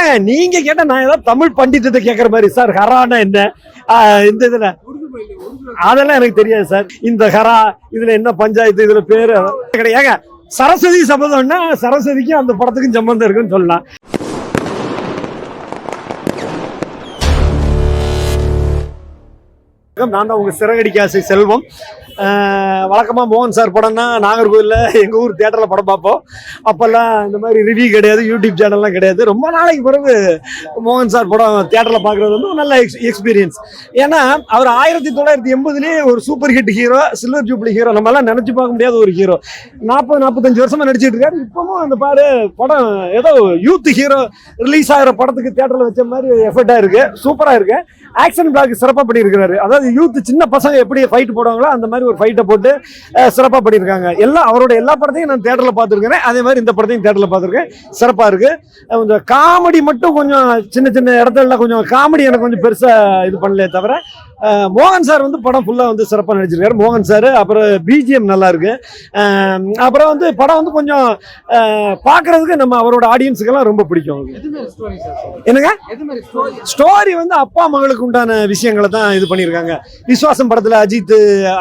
ஏன் நீங்க கேட்டா நான் ஏதாவது தமிழ் பண்டிதத்தை கேட்கற மாதிரி சார் ஹரானா என்ன? இந்த இதுல அதெல்லாம் எனக்கு தெரியாது சார். இந்த ஹரா இதுல என்ன பஞ்சாயத்து இதுல பேரு கிடையாது. சரஸ்வதி சபதம்னா சரஸ்வதிக்கும் அந்த படத்துக்கும் சம்பந்தம் இருக்குன்னு சொல்லலாம். நான் தான் உங்க சிறகடிக்காசை செல்வம். வழக்கமாக மோகன் சார் படம்னா நாகர்கோவிலில் எங்கள் ஊர் தேட்டரில் படம் பார்ப்போம். அப்போல்லாம் இந்த மாதிரி ரிவ்யூ கிடையாது யூடியூப் சேனல்லாம் கிடையாது. ரொம்ப நாளைக்கு பிறகு மோகன் சார் படம் தேட்டரில் பார்க்கறது வந்து நல்ல எக்ஸ் எக்ஸ்பீரியன்ஸ் ஏன்னா அவர் ஆயிரத்தி தொள்ளாயிரத்தி எண்பதுலேயே ஒரு super hit hero silver jubilee hero நம்மளாம் நினச்சி பார்க்க முடியாத ஒரு ஹீரோ நாற்பது நாற்பத்தஞ்சு வருஷமாக நடிச்சிட்டு இருக்காரு. இப்போவும் அந்த பாரு படம் ஏதோ யூத் ஹீரோ ரிலீஸ் ஆகிற படத்துக்கு தேட்டரில் வச்ச மாதிரி எஃபர்ட்டாக இருக்குது சூப்பராக இருக்குது ஆக்ஷன் பிளாக் சிறப்பாக பண்ணியிருக்கிறாரு. அதாவது யூத் சின்ன பசங்க எப்படி ஃபைட் போடுவாங்களோ அந்த மாதிரி ஒரு ஃபைட்டை போட்டு சிறப்பாக பண்ணியிருக்காங்க. எல்லாம் அவரோட எல்லா படத்தையும் நான் தேட்டரில் பார்த்துருக்கேன் அதே மாதிரி இந்த படத்தையும் தேட்டரில் பார்த்துருக்கேன். சிறப்பாக இருக்கு. கொஞ்சம் காமெடி மட்டும் கொஞ்சம் சின்ன சின்ன இடத்துல கொஞ்சம் காமெடி எனக்கு கொஞ்சம் பெருசாக இது பண்ணலையே தவிர மோகன் சார் வந்து படம் ஃபுல்லாக வந்து சிறப்பாக நடிச்சிருக்காரு. மோகன் சார் அப்புறம் பிஜிஎம் நல்லா இருக்கு. அப்புறம் வந்து படம் வந்து கொஞ்சம் பார்க்கறதுக்கு நம்ம அவரோட ஆடியன்ஸுக்கெல்லாம் ரொம்ப பிடிக்கும் என்னங்க? ஸ்டோரி வந்து அப்பா மகளுக்கு உண்டான விஷயங்களை தான் இது பண்ணியிருக்காங்க. விஸ்வாசம் படத்துல அஜித்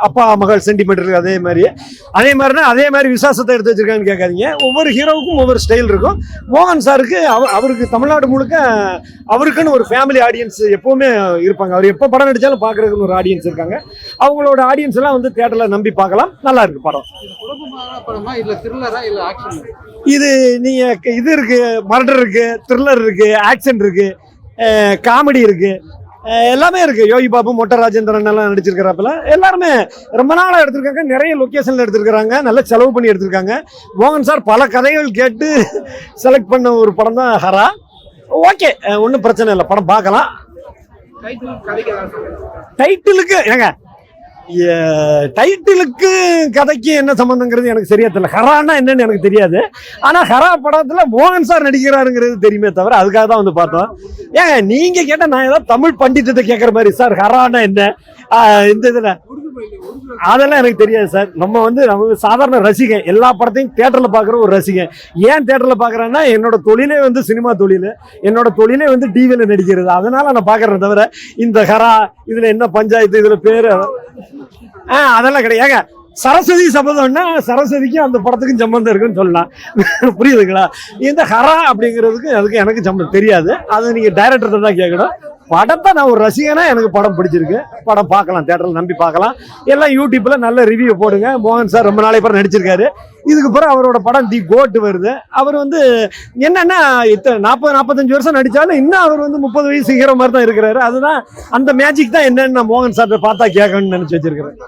அப்பா மகள் சென்டிமெண்ட் இருக்கு அதே மாதிரி. அதே மாதிரினா அதே மாதிரி விசுவாசத்தை எடுத்து வச்சிருக்காங்கன்னு கேட்காதீங்க. ஒவ்வொரு ஹீரோவுக்கும் ஒவ்வொரு ஸ்டைல் இருக்கும். மோகன் சாருக்கு அவ- அவருக்கு தமிழ்நாடு முழுக்க அவருக்குன்னு ஒரு ஃபேமிலி ஆடியன்ஸ் எப்பவுமே இருப்பாங்க. அவர் எப்போ படம் நடித்தாலும் பார்க்குறதுக்கு ஒரு ஆடியன்ஸ் இருக்காங்க. அவங்களோட ஆடியன்ஸ் எல்லாம் வந்து தேட்டரில் நம்பி பார்க்கலாம். நல்லா இருக்கு படம். இது குழப்பமான ஆக்ஷன் இது நீங்க இது இருக்கு மர்டர் இருக்கு த்ரில்லர் இருக்கு ஆக்ஷன் இருக்கு. காமெடி இருக்கு எல்லாமே இருக்கு. யோகி பாபு மொட்டை ராஜேந்திரன் எல்லாம் நடிச்சிருக்கிறப்பல. எல்லாருமே ரொம்ப நாளாக எடுத்திருக்காங்க. நிறைய லொக்கேஷன்ல எடுத்திருக்கிறாங்க. நல்லா செலவு பண்ணி எடுத்திருக்காங்க. மோகன் சார் பல கதைகள் கேட்டு செலக்ட் பண்ண ஒரு படம் தான் ஹரா. ஓகே. ஒன்றும் பிரச்சனை இல்லை. படம் பார்க்கலாம் டைட்டில் கதைக்கு ஏதாவது சொல்லுங்க. டைட்டிலுக்கு ஏங்க டைட்டிலுக்கு கதைக்கு என்ன சம்மந்தங்கிறது எனக்கு சரியா தெரியல. ஹரானா என்னன்னு எனக்கு தெரியாது. ஆனால் ஹரா படத்தில் மோகன் சார் நடிக்கிறாருங்கிறது தெரியுமே தவிர அதுக்காக தான் வந்து பார்த்தோம். ஏங்க நீங்கள் கேட்டால் நான் ஏதாவது தமிழ் பண்டிதத்தை கேட்குற மாதிரி சார் ஹரானா என்ன? இந்த இதில். உருது அதெல்லாம் எனக்கு தெரியாது சார். நம்ம வந்து நம்ம சாதாரண ரசிகன். எல்லா படத்தையும் தேட்டரில் பார்க்குற ஒரு ரசிகன். ஏன் தேட்டரில் பார்க்குறேன்னா என்னோட தொழிலே வந்து சினிமா தொழில். என்னோட தொழிலே வந்து டிவியில் நடிக்கிறது. அதனால நான் பார்க்குறேன் தவிர இந்த ஹரா இதில் என்ன பஞ்சாயத்து இதில் பேர் ஆ அதெல்லாம் கிடையாதுங்க சரஸ்வதி சபதம்னா சரஸ்வதிக்கும் அந்த படத்துக்கும் சம்பந்தம் இருக்குன்னு சொல்லலாம். புரியுதுங்களா? இந்த ஹரா அப்படிங்கிறதுக்கு அதுக்கு எனக்கு சம்பந்தம் தெரியாது. அது நீங்கள் டைரக்டர் தான் கேட்கணும். படத்தை நான் ஒரு ரசிகனா எனக்கு படம் பிடிச்சிருக்கு. படம் பார்க்கலாம் தேட்டரில் நம்பி பார்க்கலாம். எல்லாம் யூடியூப்ல நல்ல ரிவ்யூ போடுங்க. மோகன் சார் ரொம்ப நாளை பிறகு நடிச்சிருக்காரு. இதுக்கு பிறகு அவரோட படம் தி கோட் வருது. அவர் வந்து என்னன்னா இத்தனை நாற்பது நாற்பத்தஞ்சு வருஷம் நடிச்சாலும் இன்னும் அவர் வந்து முப்பது வயசு ஹீரோ மாதிரி தான் இருக்கிறாரு. அதுதான் அந்த மேஜிக் தான் என்னன்னு நான் மோகன் சார் பார்த்தா கேட்கணும்னு நினைச்சு வச்சிருக்கிறேன்.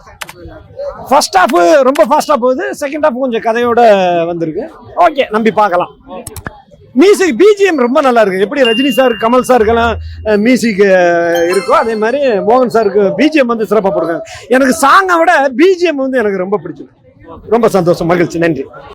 ஃபர்ஸ்ட் ஹாஃப் ரொம்ப ஃபாஸ்ட்டாக போகுது. செகண்ட் ஹாஃப் கொஞ்சம் கதையோட வந்திருக்கு. ஓகே நம்பி பார்க்கலாம். மியூசிக் பிஜிஎம் ரொம்ப நல்லா இருக்கு எப்படி ரஜினி சார் கமல் சாருக்கெல்லாம் மியூசிக் இருக்கோ அதே மாதிரி மோகன் சாருக்கு பிஜிஎம் வந்து சிறப்பாக போடுறாங்க எனக்கு சாங்கை விட பிஜிஎம் வந்து எனக்கு ரொம்ப பிடிச்சிருக்கு. ரொம்ப சந்தோஷம் மகிழ்ச்சி. நன்றி.